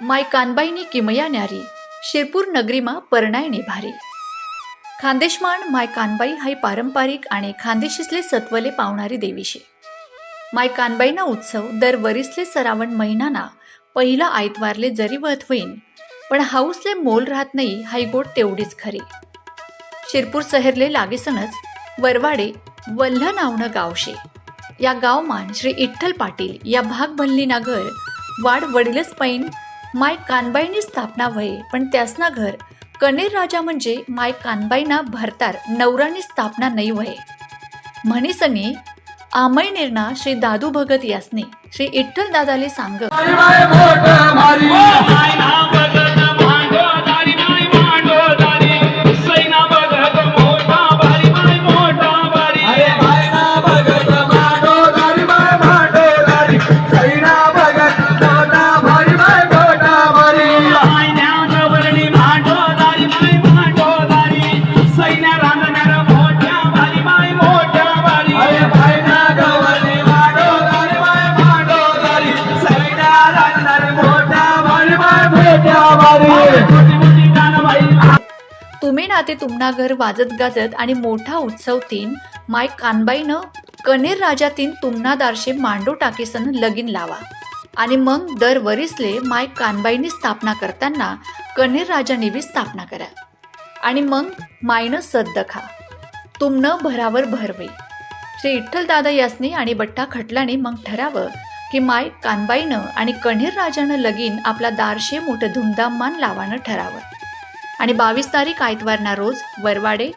माय कानबाईनी किमया न्यारी शिरपूर नगरीमा परणायणे भारी. खानदेशमान माय कानबाई हाई पारंपरिक आणि खानदेशीसले सत्वले पावणारी देवीशे. माय कानबाईना उत्सव दर वरिसले सरावण महिनाना पहिला आयतवारले जरी वत होईन पण हाऊसले मोल राहत नाही हाई गोट तेवढीच खरी. शिरपूर शहरले लागेसनच वरवाडे वल्ह नावनं गावशे. या गावमान श्री इठ्ठल पाटील या भाग भल्लीना घर वाड वडीलच पैन माय कानबाईनी स्थापना व्हय पण त्यासना घर. कनेर राजा म्हणजे माय कानबाईना भरतार नवरानी स्थापना नाही व्हये. म्हणीसनी आमय निर्णा श्री दादू भगत यासने श्री इठ्ठल दादाले सांग तुम्ही नाते तुमना घर वाजत गाजत आणि मोठा उत्सव तीन माय कानबाईनं कनेर राजा तीन तुमना दारशे मांडू टाकीसन लगीन लावा. आणि मग दर वरिसले माय कानबाईनी स्थापना करताना कनेर राजाने बी स्थापना करा. आणि मग मायनं सद्द खा तुमनं भरावर भरवे. श्री विठ्ठल दादा यासनी आणि बट्टा खटलाने मग ठरावं की माय कानबाईनं आणि कण्हेर राजानं लगीन आपला दारशे मोठं धुमधाम मान लावानं ठरावं. आणि बावीस तारीख आयतवारना रोज वरवाडे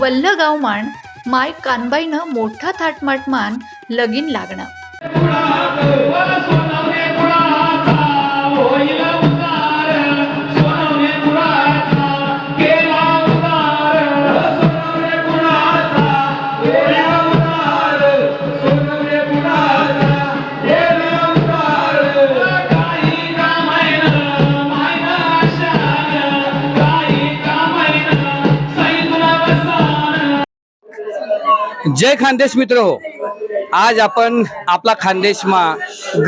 वल्लगाव माण माय कानबाईनं मोठा थाटमाट मान लगीन लागणं. जय खानदेश मित्र. हो आज आपण आपला खानदेशमा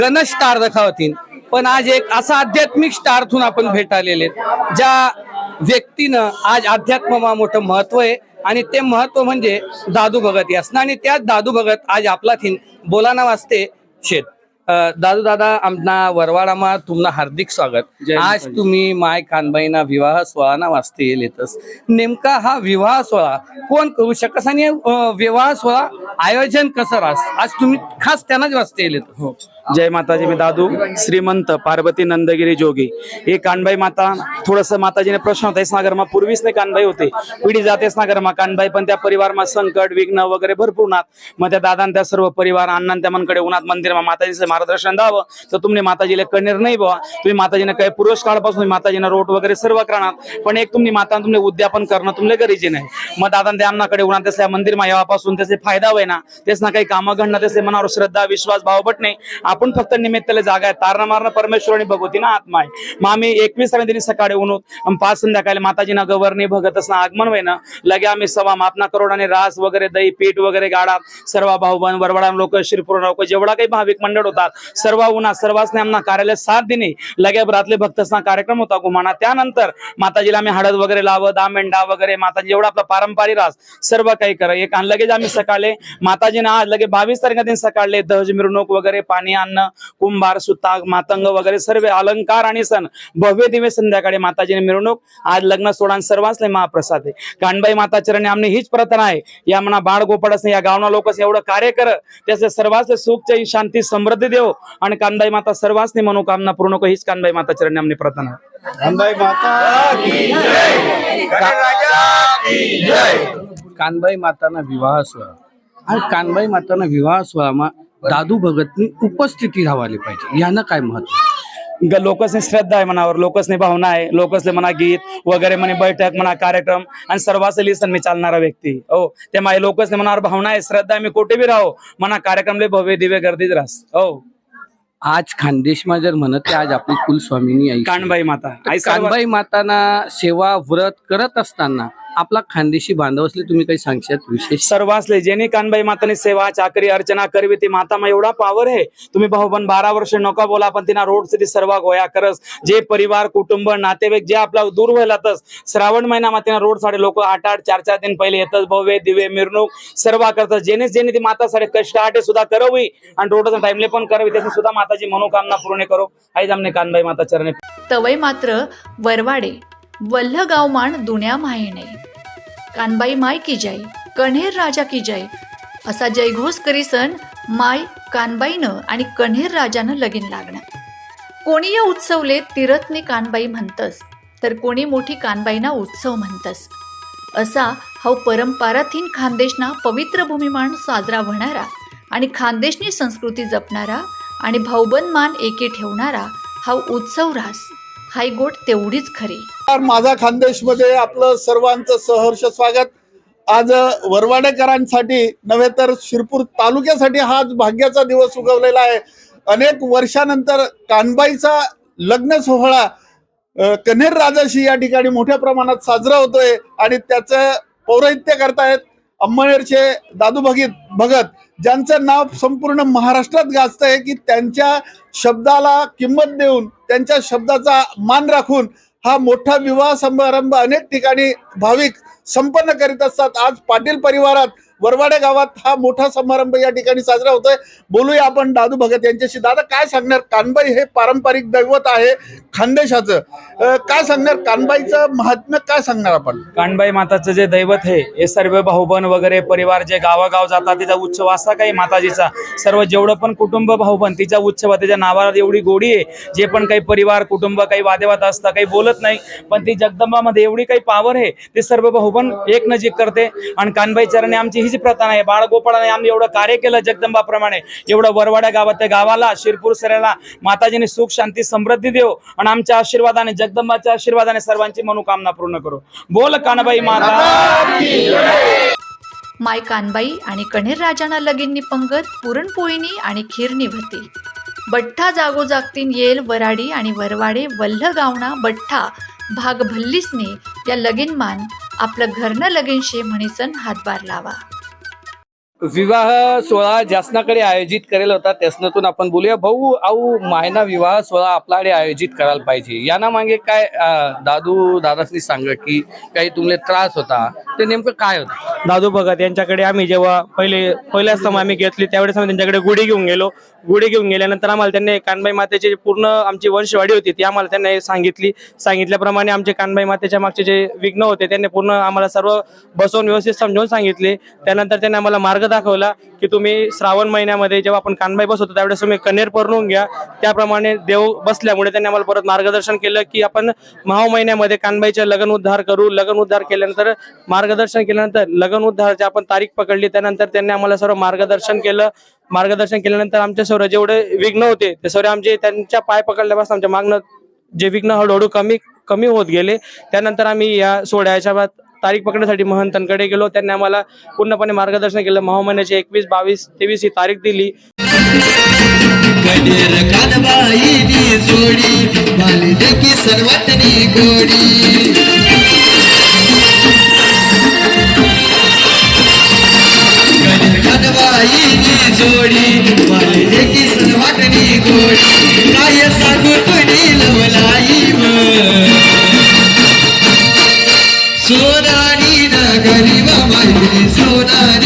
गणेश स्टार दखावतीन. पण आज एक असा आध्यात्मिक स्टारथून आपण भेट आलेले आहेत. ज्या व्यक्तीनं आज अध्यात्ममा मोठं महत्त्व आहे. आणि ते महत्त्व म्हणजे दादू भगत यासनं. आणि त्याच दादू भगत आज आपला थीन बोलाना वाजते. शेत दादू दादा आमना वरवाडामा तुमना हार्दिक स्वागत. आज. तुम्ही माय कानबाईना विवाह सोहळा वाजते येतस नेमका हा विवाह सोहळा कोण करू शकस आणि विवाह सोहळा आयोजन कसं रास? आज तुम्ही खास त्यांनाच वाजते येत हो. जय माताजी मी दादू. श्रीमंत पार्वती नंदगिरी जोगी. हे कानबाई माता थोडस माताजीने प्रश्न होता नागरमा पूर्वीच नाही कानबाई होते. पिढी जातेच नागरमा कानबाई पण त्या परिवारमा संकट विघ्न वगैरे भरपूर उन्हात. मग त्या दादान त्या सर्व परिवार अण्णां त्या मनकडे उन्हात मंदिरमा माताजीचं मार्गदर्शन द्यावं. तर तुम्ही माताजीला कणीर नाही बवा. तुम्ही माताजीने काही पुरुष काळापासून माताजीनं रोट वगैरे सर्व करणार. पण एक तुम्ही माता तुमले उद्यापन करणं तुमले गरजेचे नाही. मग दादा त्या अण्णाकडे उन्हात त्याच्या मंदिरमा यावापासून त्याचे फायदा होय ना तेच ना काही कामं घडणं त्याचे मनावर श्रद्धा विश्वास भावपट नाही. आपण फक्त निमित्ताला जागा आहे. तारणा मारणं परमेश्वर आणि भगवती ना आत्मा आहे. मग आम्ही एकवीस दिनी सकाळी उन्होत पाच संध्याकाळी माताजीना गवर्नी भगत असणं आगमन होईना लगे आम्ही सवा मापना करोड आणि रास वगैरे दही पीठ वगैरे गाडा सर्व भाऊबन वरवडा लोक शिरपूर लोक जेवढा काही भाविक मंडळ होतात सर्व उन्हा सर्वांनी आम्हाला कार्यालय साथ दिने लगे रातले भक्तसना कार्यक्रम होता गुमाना. त्यानंतर माताजीला आम्ही हळद वगैरे लावत दामेंडा वगैरे माताजी एवढा आपला पारंपरिक रास सर्व काही करा. एक लगेच आम्ही सकाळी माताजीनं आज लगे बावीस तारखा दिन सकाळले दहज मिरवणूक वगैरे पाणी अन्न कुंभार सुताग मातंग वगैरे सर्व अलंकार आणि सण. भव्य दिवे संध्याकाळी माताजीने मिरवणूक. आज लग्न सोडान सर्वांसले महाप्रसाद आहे. कानबाई माता चरणी आमने हीच प्रार्थना आहे. या म्हणा बाळ गोपाडस या गावना लोक एवढं कार्य कर. त्याचे सर्वांचे सुख चे शांती समृद्धी देव. आणि कानबाई माता सर्वांसनी मनोकामना पूर्ण कर हीच कानबाई माता चरणी आमने प्रार्थना आहे. कानबाई माता की जय. राजा की जय. कानबाई माताना विवाह सोहळा. आणि कानबाई माताना विवाह सोहळामा दादू भगतनी उपस्थिती राहावाली पाहिजे. यानं काय महत्त्व लोकसने श्रद्धा आहे मनावर लोकसने भावना आहे लोकसने म्हणा गीत वगैरे म्हणे बैठक म्हणा कार्यक्रम आणि सर्वांचं लिसन मी चालणारा व्यक्ती. हो ते माझ्या लोकसने मनावर भावना आहे श्रद्धा आहे मी कुठे बी राहो म्हणा कार्यक्रमले भव्य दिव्य गर्दीच रास. हो. आज खानदेशमा जर म्हणत ते आज आपली कुलस्वामिनी आई कानबाई माता. कानबाई माताना सेवा व्रत करत असताना आपला खानदेशी बांधव असले तुम्ही काही सांगशात विशेष? सर्व असले जेणे कानबाई माताने सेवा चाकरी अर्चना करवी ती माता मा एवढा पावर आहे. तुम्ही भाऊ पण बारा वर्ष नका बोला पण तिना रोड ती सर्व गोया करस. जे परिवार कुटुंब नातेवाईक जे आपला दूर व्हायलातच श्रावण महिना मा तिना रोड साडे लोक आठ आठ चार चार दिन पहिले येतच भव्य दिवे मिरवणूक सर्व करतात जेणे जेणे ती माता साडे कष्ट आटे सुद्धा करवी आणि रोडचा टाइमले पण करावी त्याची सुद्धा माताची मनोकामना पूर्ण करो. आई आमने कानबाई माता चरणे. तवय मात्र वरवाडे वल्ह गावमान दुन्या मायेने. कानबाई माय की जय कण्हेर राजा की जय. असा जयघोष करीसन माय कानबाईनं आणि कण्हेर राजानं लगीन लागणं. कोणी या उत्सवले तिरतने कानबाई म्हणतस तर कोणी मोठी कानबाईना उत्सव म्हणतस. असा हा परंपराथीन खानदेशना पवित्र भूमिमान साजरा होणारा आणि खानदेशनी संस्कृती जपणारा आणि भाऊबंद मान एके ठेवणारा हा उत्सव रास. हाय गोट तेवढीच खरी. माझा खानदेशमध्ये आपलं सर्वांचं सहर्ष स्वागत. आज वरवाडेकरांसाठी नव्हे तर शिरपूर तालुक्यासाठी हा आज भाग्याचा दिवस उगवलेला आहे. अनेक वर्षानंतर कानबाईचा लग्न सोहळा कन्हेर राजाशी या ठिकाणी मोठ्या प्रमाणात साजरा होतोय आणि त्याचं पौराहित्य करतायत अंमळनेरचे दादू भगीत भगत. ज्यांचं नाव संपूर्ण महाराष्ट्रात गाजतंय की त्यांच्या शब्दाला किंमत देऊन त्यांच्या शब्दाचा मान राखून हा मोठा विवाह समारंभ अनेक ठिकाणी भाविक संपन्न करीत असतात. आज पाटील परिवारात वरवाडे गावात हा मोठा समारंभ या ठिकाणी साजरा होतोय. बोलूया आपण दादू भगत यांच्याशी. दादा काय सांगणार? कानबाई हे पारंपरिक दैवत आहे खानदेशाचं. काय सांगणार? कानबाईचं महात्म्य काय सांगणार आपण? कानबाई माताचं जे दैवत आहे हे सर्व भाऊबन वगैरे परिवार जे गावागाव जातात तिचा उत्सव असा काही माताजीचा. सर्व जेवढं पण कुटुंब भाऊबन तिच्या उत्सव तिच्या नावाला एवढी गोडी आहे. जे पण काही परिवार कुटुंब काही वादेवाद असतात काही बोलत नाही पण ती जगदंबामध्ये एवढी काही पावर आहे ते सर्व भाऊबन एक नजीक करते. आणि कानबाई चरणे आमची हीच प्रथा नाही. बाळगोपाळाने आम्ही एवढं कार्य केलं जगदंबाप्रमाणे. एवढं वरवाड्या गावात त्या गावाला शिरपूर सऱ्याला माताजीने सुख शांती समृद्धी देव आणि आमच्या आशीर्वादाने जगदंबाच्या आशीर्वादाने सर्वांची मनोकामना पूर्ण करू. बोल कानबाई माता. माय कानबाई आणि कण्हेर राजाना लगीननी पंगत पुरणपोळीनी आणि खीर निभती. बठ्ठा जागो जागतीन येल वराडी आणि वरवाडे वल्ल गावणा बठ्ठा भाग भल्लीसने या लगीन मान आपलं घरनं लगिनशे म्हणीसन हातभार लावा. विवाह सोहळा ज्यासनाकडे आयोजित करेल होता त्यासनातून आपण बोलूया. भाऊ आऊ मायना विवाह सोहळा आपल्याकडे आयोजित करायला पाहिजे. याना मागे काय दादू दादासनी सांगा की काही तुमले त्रास होता ते नेमकं काय होतं? दादू भगत यांच्याकडे आम्ही जेव्हा पहिले पहिल्याच समय आम्ही घेतली त्यावेळेस आम्ही त्यांच्याकडे गुढी घेऊन गेलो. गुढी घेऊन गेल्यानंतर आम्हाला त्यांनी कानबाई मातेची पूर्ण आमची वंशवाडी होती ती आम्हाला त्यांनी सांगितली. सांगितल्याप्रमाणे आमचे कानबाई मातेच्या मागचे जे विघ्न होते त्यांनी पूर्ण आम्हाला सर्व बसवून व्यवस्थित समजावून सांगितले. त्यानंतर त्यांनी आम्हाला मार्ग दाखवला की तुम्ही श्रावण महिन्यामध्ये जेव्हा आपण कानबाई बसवतो त्यावेळेस तुम्ही कनेर परणून घ्या. त्याप्रमाणे देव बसल्यामुळे त्यांनी आम्हाला परत मार्गदर्शन केलं की आपण महाव महिन्यामध्ये कानबाईचे लगन उद्धार करू. लगन उद्धार केल्यानंतर मार्गदर्शन केल्यानंतर लगन उद्धाराची आपण तारीख पकडली. त्यानंतर त्यांनी आम्हाला सर्व मार्गदर्शन केलं. मार्गदर्शन केल्यानंतर आमच्या सर्व जेवढे विघ्न होते ते सर्व आमचे त्यांच्या पाय पकडल्यापासून आमच्या मागणं जे विघ्न हळूहळू कमी कमी होत गेले. त्यानंतर आम्ही या सोहळ्याच्या तारीख पकडण्यासाठी महंतांकडे गेलो. त्यांनी आम्हाला पूर्णपणे मार्गदर्शन केलं. महा महिन्याची एकवीस बावीस तेवीस ही तारीख दिली. जोडी काय सांगू तुझी Jesus